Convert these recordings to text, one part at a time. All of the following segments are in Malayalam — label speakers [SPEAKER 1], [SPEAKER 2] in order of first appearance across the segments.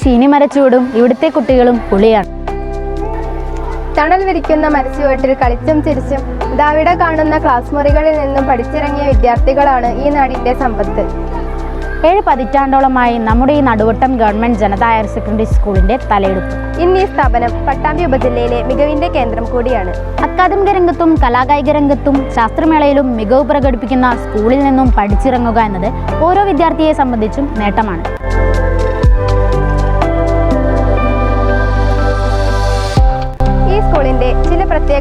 [SPEAKER 1] ചീനി ചീനിമരച്ചൂടും ഇവിടുത്തെ കുട്ടികളും പുളിയാണ്
[SPEAKER 2] തണൽ വിരിക്കുന്ന മരച്ചുവട്ടിൽ കളിച്ചും ചിരിച്ചും ദാവിട കാണുന്ന ക്ലാസ് മുറികളിൽ നിന്നും പഠിച്ചിറങ്ങിയ വിദ്യാർത്ഥികളാണ് ഈ നാടിന്റെ സമ്പത്ത്
[SPEAKER 1] ഏഴ് പതിറ്റാണ്ടോളമായി നമ്മുടെ ഈ Naduvattam government Janatha higher secondary സ്കൂളിന്റെ തലയെടുപ്പ്
[SPEAKER 2] ഇന്ന് ഈ സ്ഥാപനം പട്ടാമ്പി ഉപജില്ലയിലെ മികവിന്റെ കേന്ദ്രം കൂടിയാണ്
[SPEAKER 1] അക്കാദമിക രംഗത്തും കലാകായിക രംഗത്തും ശാസ്ത്രമേളയിലും മികവ് പ്രകടിപ്പിക്കുന്ന സ്കൂളിൽ നിന്നും പഠിച്ചിറങ്ങുക എന്നത് ഓരോ വിദ്യാർത്ഥിയെ സംബന്ധിച്ചും നേട്ടമാണ്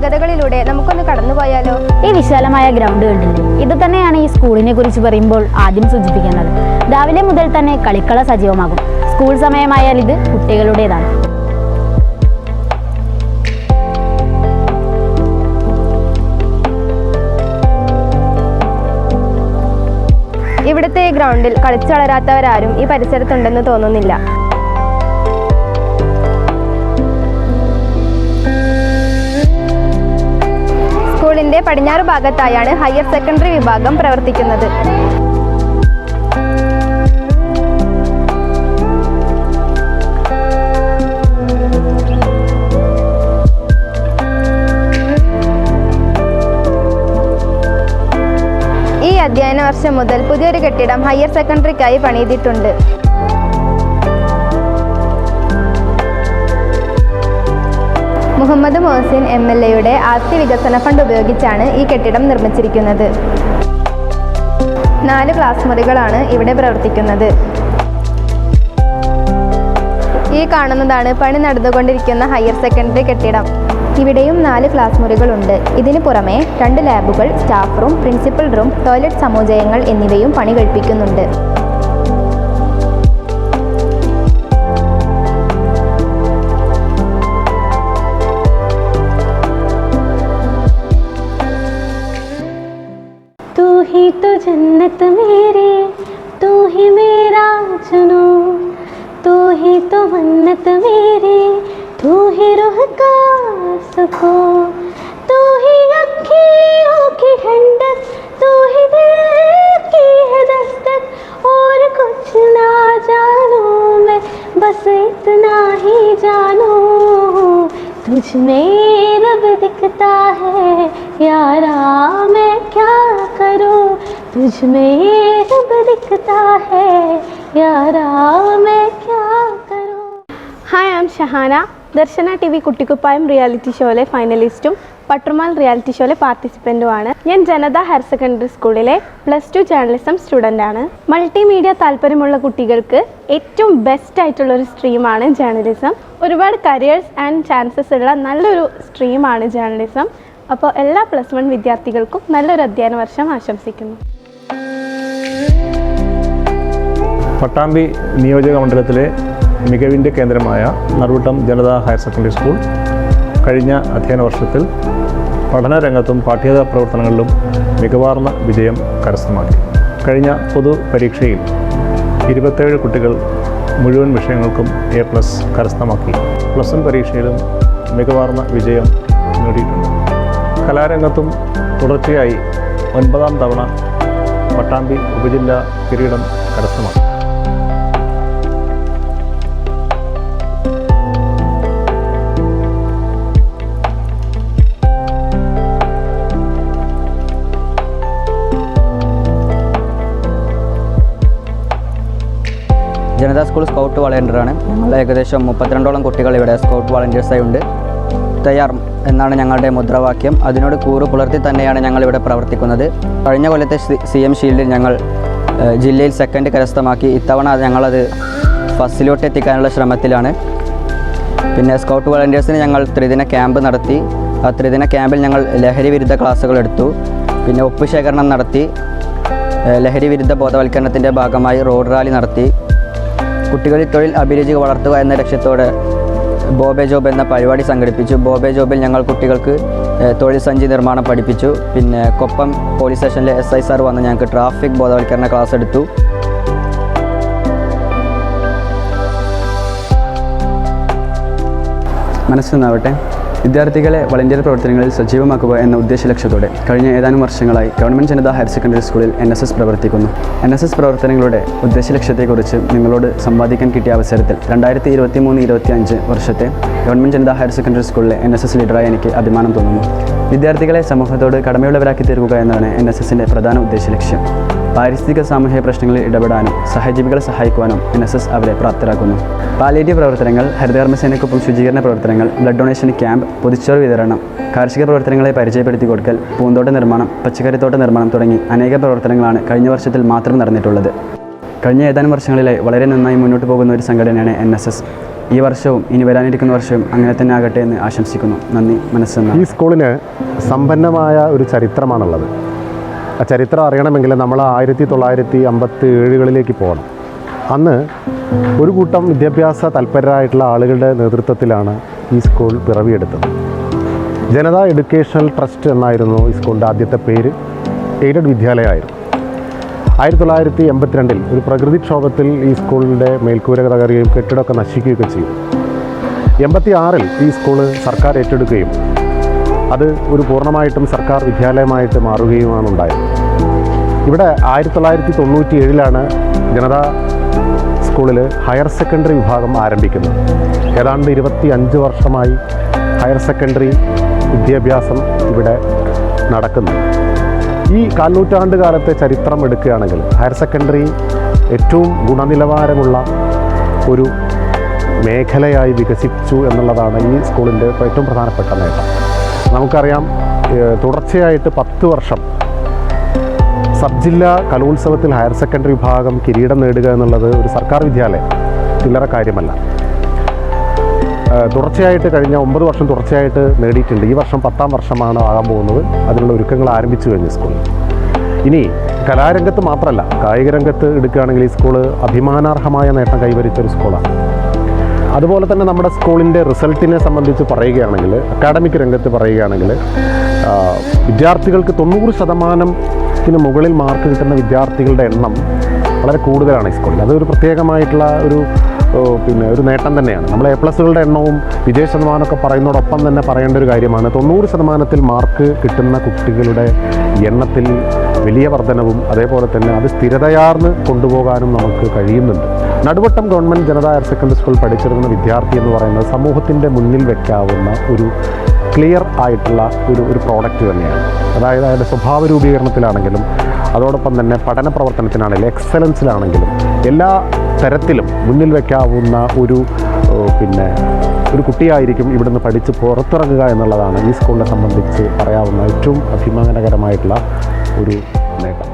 [SPEAKER 2] പ്രത്യേകതകളിലൂടെ നമുക്കൊന്ന് കടന്നുപോയാലോ
[SPEAKER 1] ഈ വിശാലമായ ഗ്രൗണ്ട് കണ്ടില്ലേ ഇത് തന്നെയാണ് ഈ സ്കൂളിനെ കുറിച്ച് പറയുമ്പോൾ ആദ്യം സൂചിപ്പിക്കുന്നത് രാവിലെ മുതൽ തന്നെ കളിക്കള സജീവമാകും സ്കൂൾ സമയമായാൽ ഇത് കുട്ടികളുടേതാണ്
[SPEAKER 2] ഇവിടുത്തെ ഗ്രൗണ്ടിൽ കളിച്ചു വളരാത്തവരാരും ഈ പരിസരത്തുണ്ടെന്ന് തോന്നുന്നില്ല കോളേജിന്റെ പടിഞ്ഞാറ് ഭാഗത്തായാണ് ഹയർ സെക്കൻഡറി വിഭാഗം പ്രവർത്തിക്കുന്നത് ഈ അധ്യയന വർഷം മുതൽ പുതിയൊരു കെട്ടിടം ഹയർ സെക്കൻഡറിക്കായി പണിയിട്ടുണ്ട് മുഹമ്മദ് മോഹസിൻ എം എൽ എയുടെ ആസ്തി വികസന ഫണ്ട് ഉപയോഗിച്ചാണ് ഈ കെട്ടിടം നിർമ്മിച്ചിരിക്കുന്നത് നാല് ക്ലാസ് മുറികളാണ് ഇവിടെ പ്രവർത്തിക്കുന്നത് ഈ കാണുന്നതാണ് പണി നടന്നുകൊണ്ടിരിക്കുന്ന ഹയർ സെക്കൻഡറി കെട്ടിടം ഇവിടെയും നാല് ക്ലാസ് മുറികളുണ്ട് ഇതിനു പുറമെ രണ്ട് ലാബുകൾ staff room principal room toilet സമുചയങ്ങൾ എന്നിവയും പണി കഴിപ്പിക്കുന്നുണ്ട്
[SPEAKER 3] ही तो जन्नत मेरी तू ही मेरा जुनू तू ही तो मन्नत मेरी तू ही रूह का सुखो तू ही अखियों की ठंडक तू ही दिल की है दस्तक और कुछ ना जानू मैं बस इतना ही जानू तुझ में रब दिखता है यारा मैं क्या करूँ तुझ में ये रब दिखता है यारा मैं क्या करूं
[SPEAKER 2] hi am Shahana Darshana T V കുട്ടിക്കുപ്പായം reality ഷോയിലെ ഫൈനലിസ്റ്റും പട്ടുമാൽ റിയാലിറ്റി ഷോയിലെ പാർട്ടിസിപ്പൻറ്റുമാണ് ഞാൻ ജനത ഹയർ സെക്കൻഡറി സ്കൂളിലെ പ്ലസ് ടു ജേർണലിസം സ്റ്റുഡൻ്റാണ് മൾട്ടിമീഡിയ താല്പര്യമുള്ള കുട്ടികൾക്ക് ഏറ്റവും ബെസ്റ്റ് ആയിട്ടുള്ള ഒരു സ്ട്രീമാണ് ജേർണലിസം ഒരുപാട് കരിയേഴ്സ് ആൻഡ് ചാൻസസ് ഉള്ള നല്ലൊരു സ്ട്രീമാണ് ജേർണലിസം അപ്പോൾ എല്ലാ പ്ലസ് വൺ വിദ്യാർത്ഥികൾക്കും നല്ലൊരു അധ്യയന വർഷം ആശംസിക്കുന്നു
[SPEAKER 4] പട്ടാമ്പി നിയോജക മണ്ഡലത്തിലെ മികവിൻ്റെ കേന്ദ്രമായ Naruvattam Janatha higher secondary school കഴിഞ്ഞ അധ്യയന വർഷത്തിൽ പഠനരംഗത്തും പാഠ്യേതര പ്രവർത്തനങ്ങളിലും മികവാർന്ന വിജയം കരസ്ഥമാക്കി കഴിഞ്ഞ പൊതു പരീക്ഷയിൽ ഇരുപത്തേഴ് കുട്ടികൾ മുഴുവൻ വിഷയങ്ങൾക്കും എ പ്ലസ് കരസ്ഥമാക്കി പ്ലസ് വൺ പരീക്ഷയിലും മികവാർന്ന വിജയം നേടിയിട്ടുണ്ട് കലാരംഗത്തും തുടർച്ചയായി ഒൻപതാം തവണ പട്ടാമ്പി ഉപജില്ലാ കിരീടം കരസ്ഥമാക്കി
[SPEAKER 5] ജനതാ സ്കൂൾ സ്കൗട്ട് വളണ്ടിയറാണ് ഞങ്ങൾ ഏകദേശം മുപ്പത്തിരണ്ടോളം കുട്ടികൾ ഇവിടെ സ്കൗട്ട് വളണ്ടിയേഴ്സായി ഉണ്ട് തയ്യാർ എന്നാണ് ഞങ്ങളുടെ മുദ്രാവാക്യം അതിനോട് കൂറ് പുലർത്തി തന്നെയാണ് ഞങ്ങൾ ഇവിടെ പ്രവർത്തിക്കുന്നത് കഴിഞ്ഞ കൊല്ലത്തെ സി എം ഷീൽഡിൽ ഞങ്ങൾ ജില്ലയിൽ സെക്കൻഡ് കരസ്ഥമാക്കി ഇത്തവണ ഞങ്ങളത് ഫസ്റ്റിലോട്ട് എത്തിക്കാനുള്ള ശ്രമത്തിലാണ് പിന്നെ സ്കൗട്ട് വളണ്ടിയേഴ്സിന് ഞങ്ങൾ ത്രിദിന ക്യാമ്പ് നടത്തി ആ ത്രിദിന ക്യാമ്പിൽ ഞങ്ങൾ ലഹരി വിരുദ്ധ ക്ലാസ്സുകൾ എടുത്തു പിന്നെ ഒപ്പ് ശേഖരണം നടത്തി ലഹരി വിരുദ്ധ ബോധവൽക്കരണത്തിൻ്റെ ഭാഗമായി റോഡ് റാലി നടത്തി കുട്ടികളിൽ തൊഴിൽ അഭിരുചി വളർത്തുക എന്ന ലക്ഷ്യത്തോടെ ബോബെ ജോബ് എന്ന പരിപാടി സംഘടിപ്പിച്ചു ബോബെ ജോബിൽ ഞങ്ങൾ കുട്ടികൾക്ക് തൊഴിൽ സഞ്ചി നിർമ്മാണം പഠിപ്പിച്ചു പിന്നെ കൊപ്പം പോലീസ് സ്റ്റേഷനിലെ എസ് ഐ സാർ വന്ന് ഞങ്ങൾക്ക് ട്രാഫിക് ബോധവൽക്കരണ ക്ലാസ് എടുത്തു
[SPEAKER 6] മനസ്സിലാവട്ടെ വിദ്യാർത്ഥികളെ വളണ്ടിയർ പ്രവർത്തനങ്ങളിൽ സജീവമാക്കുക എന്ന ഉദ്ദേശ ലക്ഷ്യത്തോടെ കഴിഞ്ഞ ഏതാനും വർഷങ്ങളായി ഗവൺമെൻറ് ജനത ഹയർ സെക്കൻഡറി സ്കൂളിൽ എൻ എസ് എസ് പ്രവർത്തിക്കുന്നു എൻ എസ് എസ് പ്രവർത്തനങ്ങളുടെ ഉദ്ദേശ ലക്ഷ്യത്തെക്കുറിച്ച് നിങ്ങളോട് സംവാദിക്കാൻ കിട്ടിയ അവസരത്തിൽ രണ്ടായിരത്തി ഇരുപത്തി മൂന്ന് ഇരുപത്തി അഞ്ച് വർഷത്തെ ഗവൺമെൻറ് ജനത ഹയർ സെക്കൻഡറി സ്കൂളിലെ എൻ എസ് എസ് ലീഡറായി എനിക്ക് അഭിമാനം തോന്നുന്നു വിദ്യാർത്ഥികളെ സമൂഹത്തോട് കടമയുള്ളവരാക്കി തീർക്കുക എന്നതാണ് എൻ എസ് എസിൻ്റെ പ്രധാന ഉദ്ദേശ ലക്ഷ്യം പാരിസ്ഥിതിക സാമൂഹിക പ്രശ്നങ്ങളിൽ ഇടപെടാനും സഹജീവികളെ സഹായിക്കുവാനും എൻ എസ് എസ് അവരെ പ്രാപ്തരാക്കുന്നു പാലേറ്റീവ് പ്രവർത്തനങ്ങൾ ഹരിതകർമ്മസേനയ്ക്കൊപ്പം ശുചീകരണ പ്രവർത്തനങ്ങൾ ബ്ലഡ് ഡൊണേഷൻ ക്യാമ്പ് പൊതിച്ചോറ് വിതരണം കാർഷിക പ്രവർത്തനങ്ങളെ പരിചയപ്പെടുത്തി കൊടുക്കൽ പൂന്തോട്ട നിർമ്മാണം പച്ചക്കറിത്തോട്ട നിർമ്മാണം തുടങ്ങി അനേക പ്രവർത്തനങ്ങളാണ് കഴിഞ്ഞ വർഷത്തിൽ മാത്രം നടന്നിട്ടുള്ളത് കഴിഞ്ഞ ഏതാനും വർഷങ്ങളിലായി വളരെ നന്നായി മുന്നോട്ട് പോകുന്ന ഒരു സംഘടനയാണ് എൻ എസ് എസ് ഈ വർഷവും ഇനി വരാനിരിക്കുന്ന വർഷവും അങ്ങനെ തന്നെ ആകട്ടെ എന്ന് ആശംസിക്കുന്നു നന്ദി മനസ്സെന്ന് ഈ
[SPEAKER 7] സ്കൂളിന് സമ്പന്നമായ ഒരു ചരിത്രമാണുള്ളത് ചരിത്രം അറിയണമെങ്കിൽ നമ്മൾ ആയിരത്തി തൊള്ളായിരത്തി അമ്പത്തി ഏഴുകളിലേക്ക് പോകണം അന്ന് ഒരു കൂട്ടം വിദ്യാഭ്യാസ തൽപരരായിട്ടുള്ള ആളുകളുടെ നേതൃത്വത്തിലാണ് ഈ സ്കൂൾ പിറവിയെടുത്തത് ജനതാ എഡ്യൂക്കേഷണൽ ട്രസ്റ്റ് എന്നായിരുന്നു ഈ സ്കൂളിൻ്റെ ആദ്യത്തെ പേര് എയ്ഡഡ് വിദ്യാലയമായിരുന്നു ആയിരത്തി തൊള്ളായിരത്തി എൺപത്തിരണ്ടിൽ ഒരു പ്രകൃതിക്ഷോഭത്തിൽ ഈ സ്കൂളിൻ്റെ മേൽക്കൂര തകരുകയും കെട്ടിടമൊക്കെ നശിക്കുകയൊക്കെ ചെയ്തു എൺപത്തി ആറിൽ ഈ സ്കൂള് സർക്കാർ ഏറ്റെടുക്കുകയും അത് ഒരു പൂർണ്ണമായിട്ടും സർക്കാർ വിദ്യാലയമായിട്ട് മാറുകയുമാണ് ഉണ്ടായത് ഇവിടെ ആയിരത്തി തൊള്ളായിരത്തി തൊണ്ണൂറ്റി ഏഴിലാണ് ജനതാ സ്കൂളിൽ ഹയർ സെക്കൻഡറി വിഭാഗം ആരംഭിക്കുന്നത് ഏതാണ്ട് ഇരുപത്തി അഞ്ച് വർഷമായി ഹയർ സെക്കൻഡറി വിദ്യാഭ്യാസം ഇവിടെ നടക്കുന്നു ഈ കാൽനൂറ്റാണ്ട് കാലത്തെ ചരിത്രം എടുക്കുകയാണെങ്കിൽ ഹയർ സെക്കൻഡറി ഏറ്റവും ഗുണനിലവാരമുള്ള ഒരു മേഖലയായി വികസിച്ചു എന്നുള്ളതാണ് ഈ സ്കൂളിൻ്റെ ഏറ്റവും പ്രധാനപ്പെട്ട നേട്ടം നമുക്കറിയാം തുടർച്ചയായിട്ട് പത്ത് വർഷം സബ് ജില്ലാ കലോത്സവത്തിൽ ഹയർ സെക്കൻഡറി വിഭാഗം കിരീടം നേടുക എന്നുള്ളത് ഒരു സർക്കാർ വിദ്യാലയം ചില്ലറ കാര്യമല്ല തുടർച്ചയായിട്ട് കഴിഞ്ഞ ഒമ്പത് വർഷം തുടർച്ചയായിട്ട് നേടിയിട്ടുണ്ട് ഈ വർഷം പത്താം വർഷമാണ് ആകാൻ പോകുന്നത് അതിനുള്ള ഒരുക്കങ്ങൾ ആരംഭിച്ചു കഴിഞ്ഞു സ്കൂൾ ഇനി കലാരംഗത്ത് മാത്രമല്ല കായിക രംഗത്ത് എടുക്കുകയാണെങ്കിൽ ഈ സ്കൂൾ അഭിമാനാർഹമായ നേട്ടം കൈവരിച്ച ഒരു സ്കൂളാണ് അതുപോലെ തന്നെ നമ്മുടെ സ്കൂളിൻ്റെ റിസൾട്ടിനെ സംബന്ധിച്ച് പറയുകയാണെങ്കിൽ അക്കാഡമിക് രംഗത്ത് പറയുകയാണെങ്കിൽ വിദ്യാർത്ഥികൾക്ക് തൊണ്ണൂറ് ശതമാനം ഡെസ്കിന് മുകളിൽ മാർക്ക് കിട്ടുന്ന വിദ്യാർത്ഥികളുടെ എണ്ണം വളരെ കൂടുതലാണ് ഈ സ്കൂളിൽ അതൊരു പ്രത്യേകമായിട്ടുള്ള ഒരു പിന്നെ ഒരു നേട്ടം തന്നെയാണ് നമ്മൾ എ പ്ലസുകളുടെ എണ്ണവും വിജയ ശതമാനമൊക്കെ പറയുന്നതോടൊപ്പം തന്നെ പറയേണ്ട ഒരു കാര്യമാണ് തൊണ്ണൂറ് ശതമാനത്തിൽ മാർക്ക് കിട്ടുന്ന കുട്ടികളുടെ എണ്ണത്തിൽ വലിയ വർധനവും അതേപോലെ തന്നെ അത് സ്ഥിരതയാർന്ന് കൊണ്ടുപോകാനും നമുക്ക് കഴിയുന്നുണ്ട് Naduvattam government Janatha higher secondary school പഠിച്ചിരുന്ന വിദ്യാർത്ഥി എന്ന് പറയുന്നത് സമൂഹത്തിൻ്റെ മുന്നിൽ വെക്കാവുന്ന ഒരു ക്ലിയർ ആയിട്ടുള്ള ഒരു ഒരു പ്രോഡക്റ്റ് തന്നെയാണ് അതായത് അതിൻ്റെ സ്വഭാവ രൂപീകരണത്തിലാണെങ്കിലും അതോടൊപ്പം തന്നെ പഠന പ്രവർത്തനത്തിനാണെങ്കിലും എക്സലൻസിലാണെങ്കിലും എല്ലാ തരത്തിലും മുന്നിൽ വയ്ക്കാവുന്ന ഒരു പിന്നെ ഒരു കുട്ടിയായിരിക്കും ഇവിടുന്ന് പഠിച്ച് പുറത്തിറങ്ങുക എന്നുള്ളതാണ് ഈ സ്കൂളിനെ സംബന്ധിച്ച് പറയാവുന്ന ഏറ്റവും അഭിമാനകരമായിട്ടുള്ള ഒരു നേട്ടം